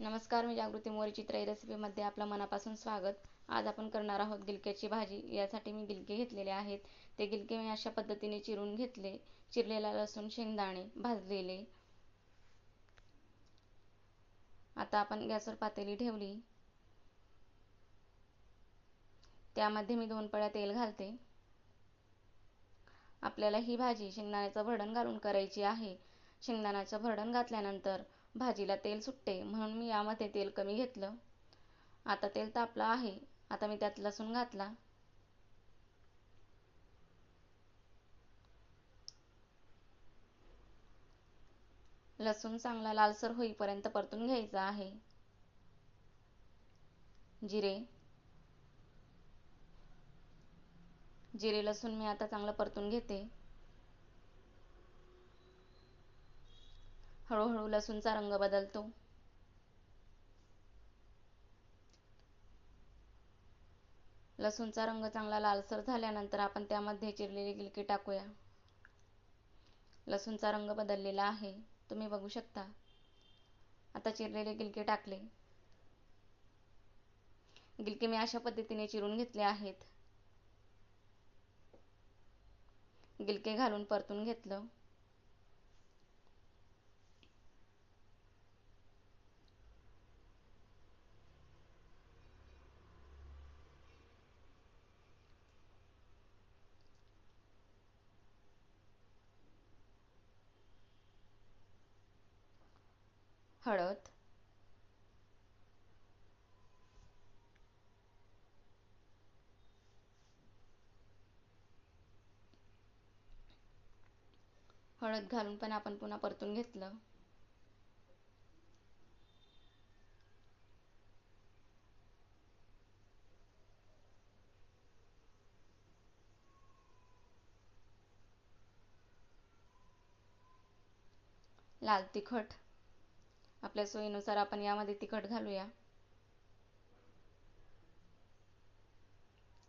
नमस्कार मी जागृती मोरे चित्राई रेसिपीमध्ये आपलं मनापासून स्वागत. आज आपण करणार आहोत गिलक्याची भाजी. यासाठी मी गिलके घेतलेले आहेत. ते गिलके मी अशा पद्धतीने चिरून घेतले. चिरलेला लसूण शेंगदाणे भाजलेले. आता आपण गॅसवर पातेली ठेवली. त्यामध्ये मी दोन पळ्या तेल घालते. आपल्याला ही भाजी शेंगदाण्याचं भरडण घालून करायची आहे. शेंगदाण्याचं भरडण घातल्यानंतर भाजीला तेल सुटते म्हणून मी यामध्ये तेल कमी घेतलं. आता तेल तापलं आहे आता मी त्यात लसूण घातला. लसूण चांगला लालसर होईपर्यंत परतून घ्यायचा आहे. जिरे. जिरे लसूण मी आता चांगलं परतून घेते. हळूहळू लसूणचा रंग बदलतो. लसूणचा रंग चांगला लालसर झाल्यानंतर आपण त्यामध्ये चिरलेली गिलकी टाकूया. लसूणचा रंग बदललेला आहे. तुम्ही बघू शकता. आता चिरलेले गिलके टाकले. गिलके मी अशा पद्धतीने चिरून घेतले आहेत. गिलके घालून परतून घेतलं. हळद हळद घालून पण आपण पुन्हा परतून घेतलं. लाल तिखट. आपल्या सोयीनुसार आपण यामध्ये तिखट घालूया.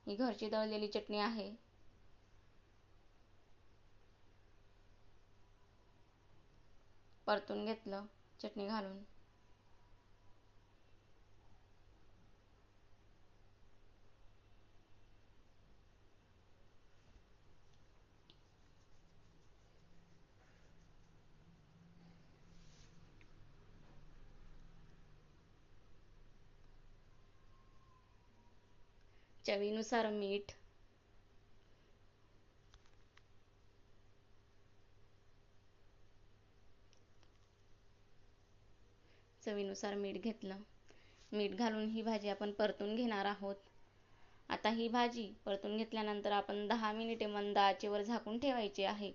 ही घरची दळलेली चटणी आहे. परतून घेतलं चटणी घालून. चवीनुसार मीठ. चवीनुसार मीठ घेतलं. मीठ घालून ही भाजी आपण परतून घेणार आहोत. आता ही भाजी परतून घेतल्यानंतर आपण दहा मिनिटे मंद आचेवर झाकून ठेवायची आहे.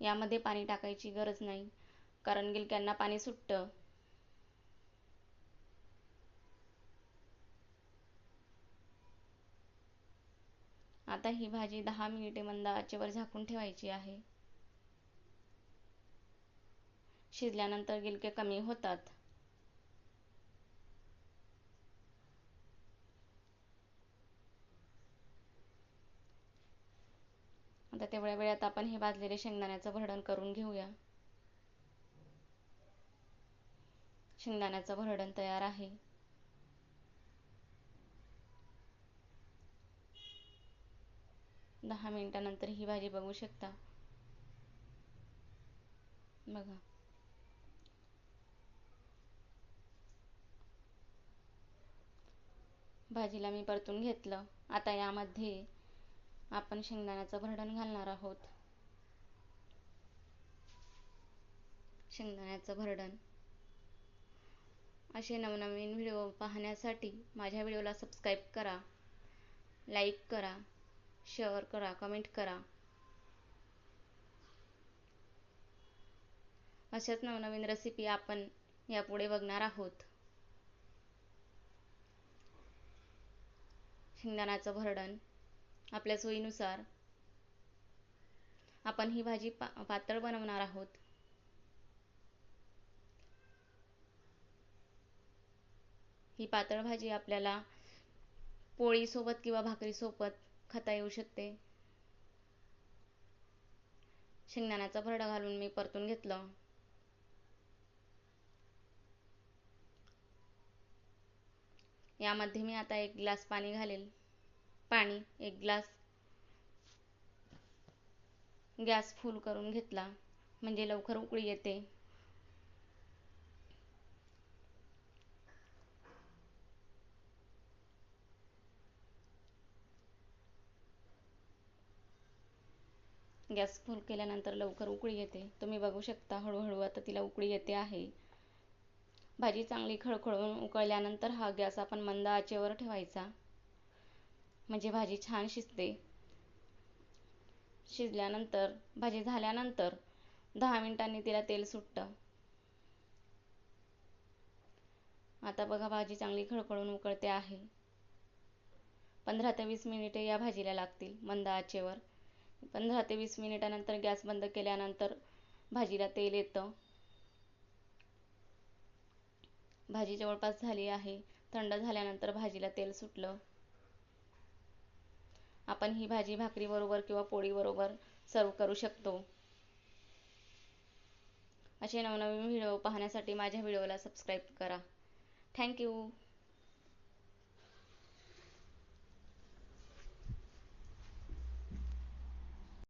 यामध्ये पाणी टाकायची गरज नाही. कारण गिलक्यांना पाणी सुटतं. आता ही भाजी दहा मिनिटे मंद आचेवर झाकून ठेवायची आहे. शिजल्यानंतर गिलके कमी होतात. आता तेवढ्या वेळात आपण हे भाजलेले शेंगदाण्याचं भरडण करून घेऊया. शेंगदाण्याचं भरडण तयार आहे. दहा मिनिटानंतर ही भाजी बघू शकता. बघा. भाजीला मी परतून घेतलं. आता यामध्ये आपण शेंगदाण्याचं भरडण घालणार आहोत. शेंगदाण्याचं भरडण. असे नवनवीन व्हिडिओ पाहण्यासाठी माझ्या व्हिडिओला सबस्क्राईब करा. लाईक करा. शेअर करा कमेंट करा. अशाच नवनवीन रेसिपी आपण यापुढे बघणार आहोत. शेंगदाण्याचं भरडण आपल्या सोयीनुसार. आपण ही भाजी पा पातळ बनवणार आहोत. ही पातळ भाजी आपल्याला पोळीसोबत किंवा भाकरीसोबत खाता येऊ शकते. शेंगदाण्याचा भरडा घालून मी परतून घेतलं. यामध्ये मी आता एक ग्लास पाणी घालेल. पाणी एक ग्लास गॅस फुल करून घेतला. म्हणजे लवकर उकळी येते. गॅस फुल केल्यानंतर लवकर उकळी येते. तुम्ही बघू शकता हळूहळू आता तिला उकळी येते आहे. भाजी चांगली खळखळून उकळल्यानंतर हा गॅस आपण मंद आचेवर ठेवायचा. म्हणजे भाजी छान शिजते. शिजल्यानंतर भाजी झाल्यानंतर दहा मिनिटांनी तिला तेल सुटतं. आता बघा भाजी चांगली खळखळून उकळते आहे. पंधरा ते वीस मिनिटे या भाजीला लागतील मंद आचेवर. पंधरा ते वीस मिनिटानंतर गॅस बंद केल्यानंतर भाजीला तेल येतं. भाजी जवळपास झाली आहे. थंड झाल्यानंतर भाजीला तेल सुटलं. आपण ही भाजी भाकरीबरोबर किंवा पोळीबरोबर सर्व करू शकतो. असे नवनवीन व्हिडिओ पाहण्यासाठी माझ्या व्हिडिओला सबस्क्राईब करा. थँक्यू